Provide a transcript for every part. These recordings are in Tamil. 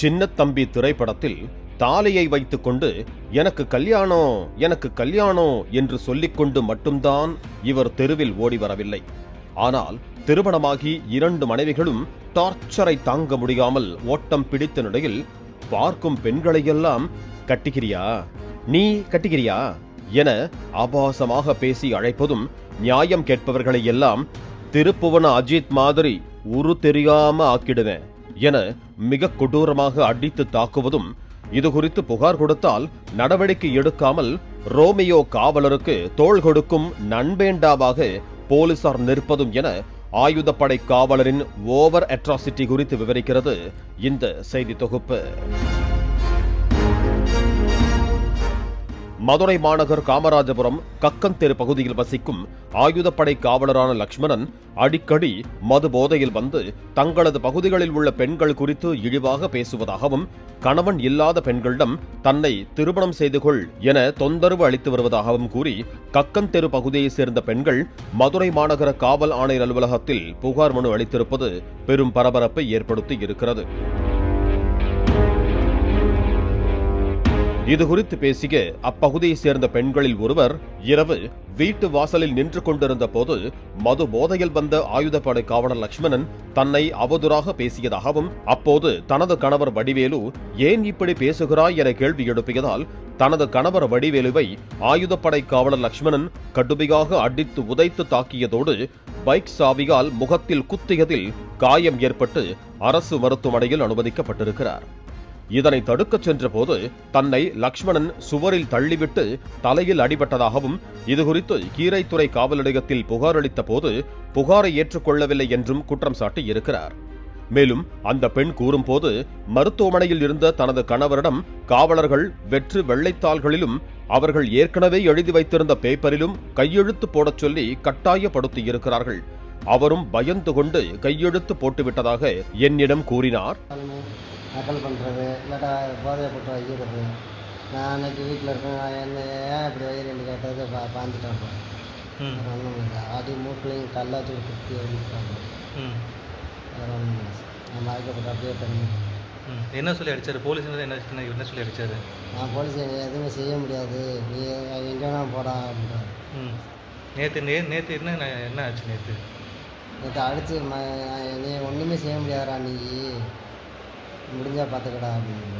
சின்ன தம்பி திரைப்படத்தில் தாலியை வைத்துக்கொண்டு எனக்கு கல்யாணம் எனக்கு கல்யாணம் என்று சொல்லிக்கொண்டு மட்டும்தான் இவர் தெருவில் ஓடி வரவில்லை. ஆனால் திருமணமாகி இரண்டு மனைவிகளும் டார்ச்சரை தாங்க முடியாமல் ஓட்டம் பிடித்த நிலையில் பார்க்கும் பெண்களையெல்லாம் கட்டிக்கிறியா? நீ கட்டிக்கிறியா? என ஆபாசமாக பேசி அழைப்பதும் நியாயம் கேட்பவர்களை எல்லாம் திருப்புவன அஜித் மாதிரி உரு தெரியாம ஆக்கிடுவேன் என மிக கொடூரமாக அடித்து தாக்குவதும் இது குறித்து புகார் கொடுத்தால் நடவடிக்கை எடுக்காமல் ரோமியோ காவலருக்கு தோள் கொடுக்கும் நண்பேண்டாவாக போலீசார் நிற்பதும் என ஆயுதப்படை காவலரின் ஓவர் அட்ராசிட்டி குறித்து விவரிக்கிறது இந்த செய்தி தொகுப்பு. மதுரை மாநகர் காமராஜபுரம் கக்கந்தெரு பகுதியில் வசிக்கும் ஆயுதப்படை காவலரான லக்ஷ்மணன் அடிக்கடி மது போதையில் வந்து தங்களது பகுதிகளில் உள்ள பெண்கள் குறித்து இழிவாக பேசுவதாகவும் கணவன் இல்லாத பெண்களிடம் தன்னை திருமணம் செய்து கொள் என தொந்தரவு அளித்து வருவதாகவும் கூறி கக்கந்தெரு பகுதியைச் சேர்ந்த பெண்கள் மதுரை மாநகர காவல் ஆணையர் அலுவலகத்தில் புகார் மனு அளித்திருப்பது பெரும் பரபரப்பை ஏற்படுத்தி இருக்கிறது. இது குறித்து பேசிய அப்பகுதியைச் சேர்ந்த பெண்களில் ஒருவர் இரவு வீட்டு வாசலில் நின்று கொண்டிருந்த போது மது போதையில் வந்த ஆயுதப்படை காவலர் லட்சுமணன் தன்னை அவதூறாக பேசியதாகவும் அப்போது தனது கணவர் வடிவேலு ஏன் இப்படி பேசுகிறாய் என கேள்வி எழுப்பியதால் தனது கணவர் வடிவேலுவை ஆயுதப்படை காவலர் லட்சுமணன் கடுமையாக அடித்து உதைத்து தாக்கியதோடு பைக் சாவியால் முகத்தில் குத்தியதில் காயம் ஏற்பட்டு அரசு மருத்துவமனையில் அனுமதிக்கப்பட்டிருக்கிறார். இதனை தடுக்கச் சென்றபோது தன்னை லக்ஷ்மணன் சுவரில் தள்ளிவிட்டு தலையில் அடிபட்டதாகவும் இதுகுறித்து கீரைத்துறை காவல் நிலையத்தில் புகார் அளித்த போது புகாரை ஏற்றுக்கொள்ளவில்லை என்றும் குற்றம் சாட்டி இருக்கிறார். மேலும் அந்த பெண் கூறும்போது மருத்துவமனையில் இருந்த தனது கணவரிடம் காவலர்கள் வெற்று வெள்ளைத்தாள்களிலும் அவர்கள் ஏற்கனவே எழுதி வைத்திருந்த பேப்பரிலும் கையெழுத்து போடச் சொல்லி கட்டாயப்படுத்தி இருக்கிறார்கள் அவரும் பயந்து கொண்டு கையெழுத்து போட்டுவிட்டதாக என்னிடம் கூறினார். நக்கல் பண்ணுறது இல்லாட்டா போதையை போட்டு வைக்கிறது. நான் அன்னைக்கு வீட்டில் இருக்கேன் நான் என்ன ஏன் இப்படி வைக்கிறேன்னு கேட்டது பா பாந்துட்டேன் இப்போ ஒன்றும் இல்லை. அடி மூக்கிலையும் கல்லாச்சு குத்தி ம். வேறு ஒன்றும் இல்லை. நான் மயக்கப்பட்டு அப்படியே பண்ணி ம். என்ன சொல்லி அடிச்சாரு? போலீஸ் என்ன என்ன சொல்லி அடிச்சாரு? நான் போலீஸ் எதுவுமே செய்ய முடியாது. நீ எங்கே வேணா போடா அப்படின்றாரு. ம். நேற்று நே நேற்று என்ன என்ன ஆச்சு நேற்று நேற்று அடிச்சு நீ ஒன்றுமே செய்ய முடியாதுடா நீ. பார்த்துக்கடா அப்படின்னு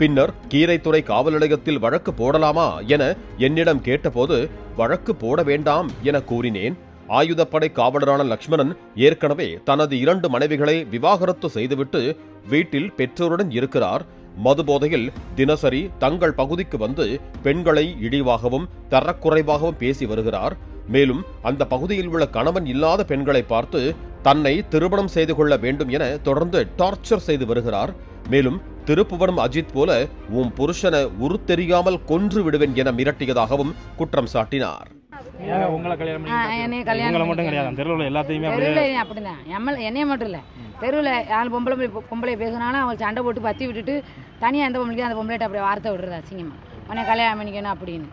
பின்னர் கீரைத்துறை காவல் நிலையத்தில் வழக்கு போடலாமா என என்னிடம் கேட்டபோது வழக்கு போட வேண்டாம் என கூறினேன். ஆயுதப்படை காவலரான லக்ஷ்மணன் ஏற்கனவே தனது இரண்டு மனைவிகளை விவாகரத்து செய்துவிட்டு வீட்டில் பெற்றோருடன் இருக்கிறார். மது போதையில் தினசரி தங்கள் பகுதிக்கு வந்து பெண்களை இழிவாகவும் தரக்குறைவாகவும் பேசி வருகிறார். மேலும் அந்த பகுதியில் உள்ள கணவன் இல்லாத பெண்களை பார்த்து தன்னை திருமணம் செய்து கொள்ள வேண்டும் என தொடர்ந்து டார்ச்சர் செய்து வருகிறார். மேலும் திருப்புவனம் அஜித் போல உன் புருஷனை உரு தெரியாமல் கொன்று விடுவேன் என மிரட்டியதாகவும் குற்றம் சாட்டினார். உங்களை கல்யாணம் மட்டும். கிடையாது? தெருவில் எல்லாத்தையுமே அப்படிதான். என்னைய மட்டும் இல்லை. தெருவில் யாரு பொம்பளை பொம்பளை பேசினாலும் அவங்க சண்டை போட்டு பத்தி விட்டுட்டு தனியாக எந்த பொம்பளைக்கும் அந்த பொம்பளைட்ட அப்படியே வார்த்தை விடுறது அசிங்கமா. உன்னை கல்யாணம் பண்ணிக்கணும் அப்படின்னு.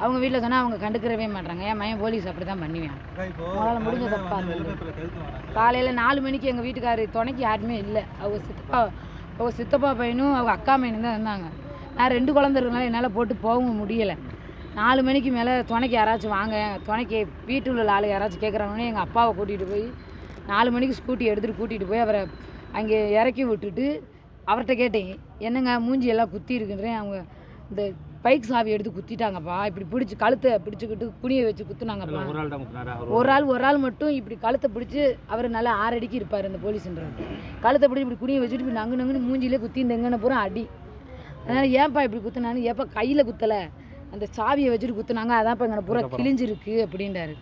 அவங்க வீட்டில் சொன்னால் அவங்க கண்டுக்கிறவே மாட்டாங்க என் மயன் போலீஸ் அப்படி தான் பண்ணுவேன் உங்களால் முடிஞ்ச தப்பா காலையில் நாலு மணிக்கு எங்கள் வீட்டுக்காரு துணைக்கு யாருமே இல்லை. அவங்க சித்தப்பா அவங்க சித்தப்பா பையனும் அவங்க அக்கா பையனும் தான் இருந்தாங்க. நான் ரெண்டு குழந்தை இருக்கனால என்னால் போட்டு போகவும் முடியலை. நாலு மணிக்கு மேலே துணைக்கு யாராச்சும் வாங்க. துணைக்கு வீட்டில் உள்ள ஆள் யாராச்சும் கேட்குறாங்கன்னு எங்கள் அப்பாவை கூட்டிகிட்டு போய் நாலு மணிக்கு ஸ்கூட்டி எடுத்துகிட்டு கூட்டிகிட்டு போய் அவரை அங்கே இறக்கி விட்டுட்டு அவர்கிட்ட கேட்டேன். என்னங்க மூஞ்சி எல்லாம் குத்தி இருக்குன்றேன். அவங்க இந்த பைக் சாவி எடுத்து குத்திட்டாங்கப்பா. இப்படி பிடிச்சி கழுத்தை பிடிச்சிக்கிட்டு குனிய வச்சு குத்துனாங்கப்பா. ஒரு ஆள் தான் ஒரு ஆள். மட்டும் இப்படி கழுத்தை பிடிச்சி அவர் நல்லா ஆறடிக்கு இருப்பார் இந்த போலீஸ்ன்றவர் கழுத்தை பிடிச்சி இப்படி குனிய வச்சுட்டு இப்படி நங்கு நங்குன்னு மூஞ்சிலே குத்தி இந்த பூரா அடி. அதனால ஏன்பா இப்படி குத்துனான்னு ஏப்பா கையில குத்தல? அந்த சாவியை வச்சுட்டு குத்துனாங்க அதான்ப்பா எங்க பூரா கிழிஞ்சிருக்கு அப்படின்றாரு.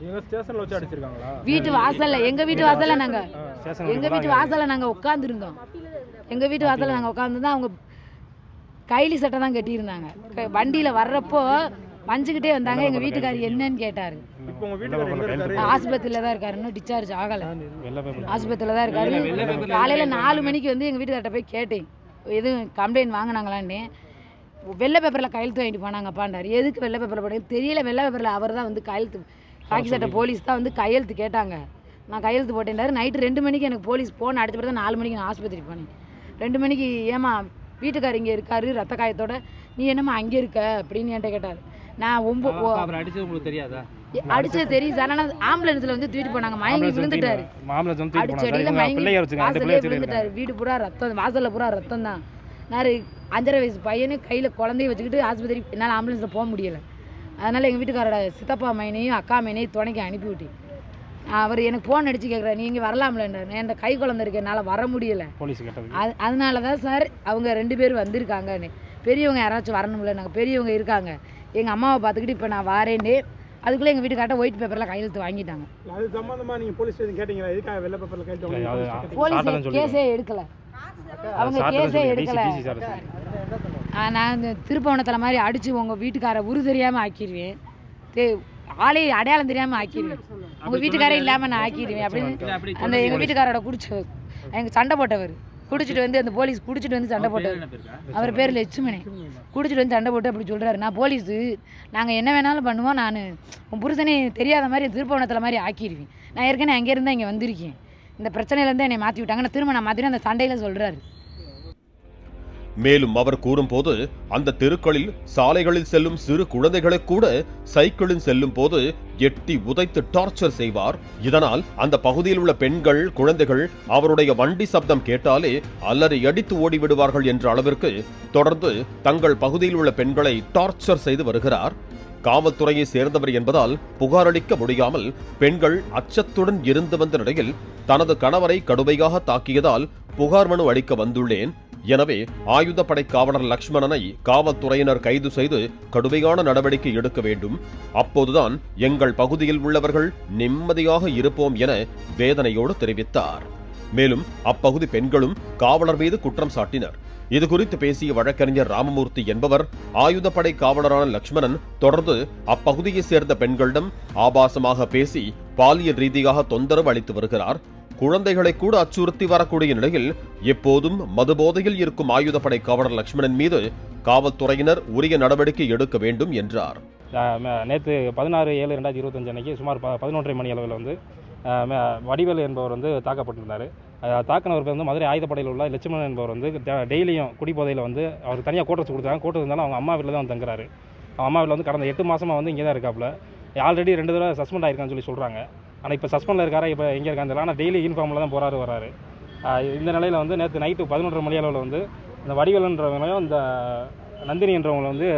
வீட்டு வாசல்ல எங்க வீட்டு வாசல்ல நாங்க எங்க வீட்டு வாசல்ல நாங்க உட்காந்துருந்தோம் எங்க வீட்டு வாசல்ல நாங்க உட்காந்துருந்தா அவங்க கைலி சட்டை தான் கட்டியிருந்தாங்க. வண்டியில வர்றப்போ வஞ்சுக்கிட்டே வந்தாங்க. எங்க வீட்டுக்காரர் என்னன்னு கேட்டாரு. ஆஸ்பத்திரியில தான் இருக்காரு. இன்னும் டிஸ்சார்ஜ் ஆகல. ஆஸ்பத்திரியில தான் இருக்காரு. காலையில நாலு மணிக்கு வந்து எங்க வீட்டுக்கார்ட்ட போய் கேட்டேன். எதுவும் கம்ப்ளைண்ட் வாங்கினாங்களான்னு. வெள்ளை பேப்பர்ல கையெழுத்து வாங்கிட்டு போனாங்கப்பாண்டாரு எதுக்கு வெள்ளை பேப்பர்ல போனீங்க தெரியல. வெள்ளை பேப்பர்ல அவர் தான் வந்து கையெழுத்து காக்கி சட்டை போலீஸ் தான் வந்து கையெழுத்து கேட்டாங்க. நான் கையெழுத்து போட்டேன்டாரு. நைட்டு ரெண்டு மணிக்கு எனக்கு போலீஸ் போன அடுத்த பிறகு தான் நாலு மணிக்கு நான் ஆஸ்பத்திரி போனேன். ரெண்டு மணிக்கு ஏமா வீட்டுக்காரர் இங்கே இருக்காரு ரத்த காயத்தோட நீ என்னம்மா அங்கே இருக்க? அப்படின்னு என்கிட்ட கேட்டார். நான் ஒம்போ அவர் அடிச்சது உங்களுக்கு தெரியாதா? அடிச்சது தெரியும் சார் ஆனால் ஆம்புலன்ஸ்ல வந்து தூக்கிட்டு போனாங்க. மயங்கி விழுந்துட்டாரு. அடிச்ச அடியில மயங்கி பிள்ளைய விழுந்துட்டாரு. வீடு பூரா ரத்தம் வாசல்ல பூரா ரத்தம் தான் நான் அஞ்சரை வயசு பையனு கையில குழந்தைய வச்சுக்கிட்டு ஆஸ்பத்திரி என்னால் ஆம்புலன்ஸ்ல போக முடியல. அதனால எங்க வீட்டுக்காரோட சித்தப்பா மைனையும் அக்கா மைனையும் துணைக்கு அனுப்பி விட்டேன். அவர் எனக்கு ஃபோன் அடிச்சு கேட்குறாரு நீங்க வரலாம்லன்றார். என் கை குழந்தை இருக்கு என்னால் வர முடியல. அது அதனால தான் சார் அவங்க ரெண்டு பேரும் வந்திருக்காங்கன்னு. பெரியவங்க யாராச்சும் வரணும்ல நாங்கள் பெரியவங்க இருக்காங்க. எங்கள் அம்மாவை பார்த்துக்கிட்டு இப்போ நான் வாரேன்னு அதுக்குள்ளே எங்கள் வீட்டுக்கார்ட்ட ஒயிட் பேப்பரில் கையெழுத்து வாங்கிட்டாங்க. அது சம்பந்தமா நீங்க போலீஸ் ஸ்டேஷன் கேட்டீங்களா? எதுக்காக வெள்ளை பேப்பர்ல கைட்டு போலீஸ் கேஸே எடுக்கல. அவங்க கேஸே எடுக்கல. நான் இந்த திருப்பவனத்தில் மாதிரி அடிச்சு உங்க வீட்டுக்கார உரு தெரியாம ஆக்கிடுவேன் ஆளே அடையாளம் தெரியாம ஆக்கிடுவேன் உங்க வீட்டுக்காரே இல்லாம நான் ஆக்கிடுவேன் அப்படின்னு அந்த எங்க வீட்டுக்காரோட குடிச்ச எங்க சண்டை போட்டவர். குடிச்சிட்டு வந்து அந்த போலீஸ் குடிச்சிட்டு வந்து சண்டை போட்டவர். அவர் பேர் லட்சுமணி குடிச்சிட்டு வந்து சண்டை போட்டு அப்படி சொல்றாரு. நான் போலீஸு நாங்க என்ன வேணாலும் பண்ணுவோம். நான் உன் புருஷனே தெரியாத மாதிரி திருப்பவனத்தில் மாதிரி ஆக்கிடுவேன். நான் ஏற்கனவே அங்கே இருந்தா இங்க வந்திருக்கேன். இந்த பிரச்சனையில இருந்து என்னை மாத்தி விட்டாங்க நான் திரும்ப நான் மாத்திரம் அந்த சண்டையில சொல்றாரு. மேலும் அவர் கூறும்போது அந்த தெருக்களில் சாலைகளில் செல்லும் சிறு குழந்தைகளை கூட சைக்கிளில் செல்லும் போது எட்டி உதைத்து டார்ச்சர் செய்வார். இதனால் அந்த பகுதியில் உள்ள பெண்கள் குழந்தைகள் அவருடைய வண்டி சப்தம் கேட்டாலே அலறி அடித்து ஓடிவிடுவார்கள் என்ற அளவிற்கு தொடர்ந்து தங்கள் பகுதியில் உள்ள பெண்களை டார்ச்சர் செய்து வருகிறார். காவல்துறையை சேர்ந்தவர் என்பதால் புகாரளிக்க முடியாமல் பெண்கள் அச்சத்துடன் இருந்து வந்த நிலையில் தனது கணவரை கடுமையாக தாக்கியதால் புகார் மனு அளிக்க வந்துள்ளேன். எனவே ஆயுதப்படை காவலர் லக்ஷ்மணனை காவல்துறையினர் கைது செய்து கடுமையான நடவடிக்கை எடுக்க வேண்டும். அப்போதுதான் எங்கள் பகுதியில் உள்ளவர்கள் நிம்மதியாக இருப்போம் என வேதனையோடு தெரிவித்தார். மேலும் அப்பகுதி பெண்களும் காவலர் மீது குற்றம் சாட்டினர். இது குறித்து பேசிய வழக்கறிஞர் ராமமூர்த்தி என்பவர் ஆயுதப்படை காவலரான லக்ஷ்மணன் தொடர்ந்து அப்பகுதியைச் சேர்ந்த பெண்களிடம் ஆபாசமாக பேசி பாலியல் ரீதியாக தொந்தரவு அளித்து வருகிறார். குழந்தைகளை கூட அச்சுறுத்தி வரக்கூடிய நிலையில் எப்போதும் மதுபோதையில் இருக்கும் ஆயுதப்படை காவலர் லக்ஷ்மணன் மீது காவல்துறையினர் உரிய நடவடிக்கை எடுக்க வேண்டும் என்றார். நேற்று பதினாறு ஏழு ரெண்டாயிரத்தி இருபத்தஞ்சு அன்னைக்கு சுமார் ப பதினொன்றரை மணி அளவில் வந்து வடிவேலு என்பவர் வந்து தாக்கப்பட்டிருந்தார். தாக்கினவர் வந்து மதுரை ஆயுதப்படையில் உள்ள லட்சுமணன் என்பவர் வந்து டெய்லியும் குடிபோதையில் வந்து அவர் தனியாக கோட்டர்ஸ் கொடுத்தாங்க. கோட்டர் இருந்தாலும் அவங்க அம்மா வீட்டில் தான் வந்து தங்குறாரு. அவங்க அம்மா வீட்டில் வந்து கடந்த எட்டு மாதமாக வந்து இங்கே தான் இருக்காப்புல. ஆல்ரெடி ரெண்டு தடவை சஸ்பெண்ட் ஆயிருக்கான்னு சொல்லி சொல்கிறாங்க ஆனால் இப்போ சஸ்பெண்டில் இருக்காரா? இப்போ எங்கே இருக்கான்னு தெரியல. ஆனால் டெய்லி யூனிஃபார்மில் தான் போகிறாரு வராரு இந்த நிலையில் வந்து நேற்று நைட்டு பதினொன்றரை மணி அளவில் வந்து இந்த வடிவேலுன்றவங்களையும் இந்த நந்தினி என்றவங்களை வந்து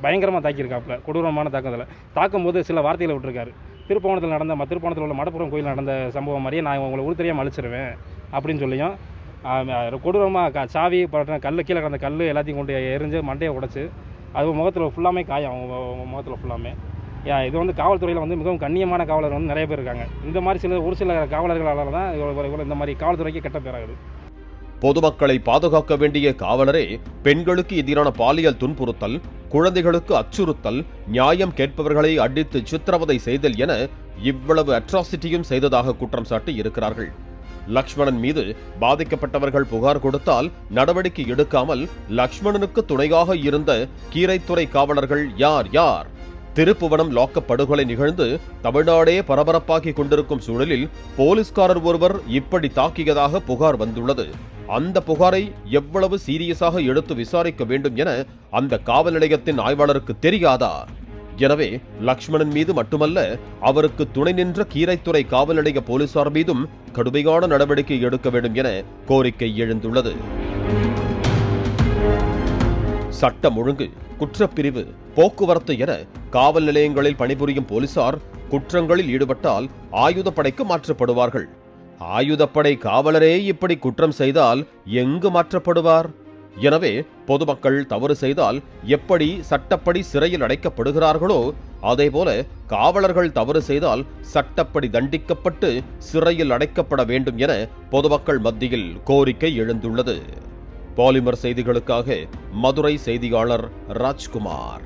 பயங்கரமாக தாக்கியிருக்காப்புல கொடூரமான தாக்கத்தில் தாக்கும்போது சில வார்த்தைகளை விட்டுருக்காரு. திருப்பவனத்தில் நடந்த ம- திருப்பவனத்தில் உள்ள மடப்புறம் கோயில் நடந்த சம்பவம் மாதிரியே நான் உங்களை உரு அழிச்சிருவேன் அப்படின்னு சொல்லியும் கொடூரமாக சாவி பட்ட கல் கீழே கிடந்த கல் எல்லாத்தையும் கொண்டு எரிஞ்சு மண்டையை உடச்சி அது முகத்தில் ஃபுல்லாமே காயம் அவங்க முகத்தில் ஃபுல்லாமே இது வந்து காவல்துறையில் வந்து மிகவும் கண்ணியமான காவலர் வந்து நிறைய பேர் இருக்காங்க. இந்த மாதிரி சில ஒரு சில காவலர்களால் தான் இந்த மாதிரி காவல்துறைக்கு கெட்ட பேராகுது பொதுமக்களை பாதுகாக்க வேண்டிய காவலரே பெண்களுக்கு எதிரான பாலியல் துன்புறுத்தல் குழந்தைகளுக்கு அச்சுறுத்தல் நியாயம் கேட்பவர்களை அடித்து சித்திரவதை செய்தல் என இவ்வளவு அட்ராசிட்டியும் செய்ததாக குற்றம் சாட்டி இருக்கிறார்கள். லக்ஷ்மணன் மீது பாதிக்கப்பட்டவர்கள் புகார் கொடுத்தால் நடவடிக்கை எடுக்காமல் லக்ஷ்மணனுக்கு துணையாக இருந்த கீரைத்துறை காவலர்கள் யார் யார்? திருப்புவனம் லாக்கப் படுகொலை நிகழ்ந்து தமிழ்நாடே பரபரப்பாக்கி கொண்டிருக்கும் சூழலில் போலீஸ்காரர் ஒருவர் இப்படி தாக்கியதாக புகார் வந்துள்ளது. அந்த புகாரை எவ்வளவு சீரியஸாக எடுத்து விசாரிக்க வேண்டும் என அந்த காவல் நிலையத்தின் ஆய்வாளருக்கு தெரியாதா? எனவே லக்ஷ்மணன் மீது மட்டுமல்ல அவருக்கு துணை நின்ற கீரைத்துறை காவல் நிலைய போலீசார் மீதும் கடுமையான நடவடிக்கை எடுக்க வேண்டும் என கோரிக்கை எழுந்துள்ளது. சட்டம் ஒழுங்கு குற்றப்பிரிவு போக்குவரத்து என காவல் நிலையங்களில் பணிபுரியும் போலீசார் குற்றங்களில் ஈடுபட்டால் ஆயுதப்படைக்கு மாற்றப்படுவார்கள். ஆயுதப்படை காவலரே இப்படி குற்றம் செய்தால் எங்கு மாற்றப்படுவார்? எனவே பொதுமக்கள் தவறு செய்தால் எப்படி சட்டப்படி சிறையில் அடைக்கப்படுகிறார்களோ அதேபோல காவலர்கள் தவறு செய்தால் சட்டப்படி தண்டிக்கப்பட்டு சிறையில் அடைக்கப்பட வேண்டும் என பொதுமக்கள் மத்தியில் கோரிக்கை எழுந்துள்ளது. பாலிமர் செய்திகளுக்காக மதுரை செய்தியாளர் ராஜ்குமார்.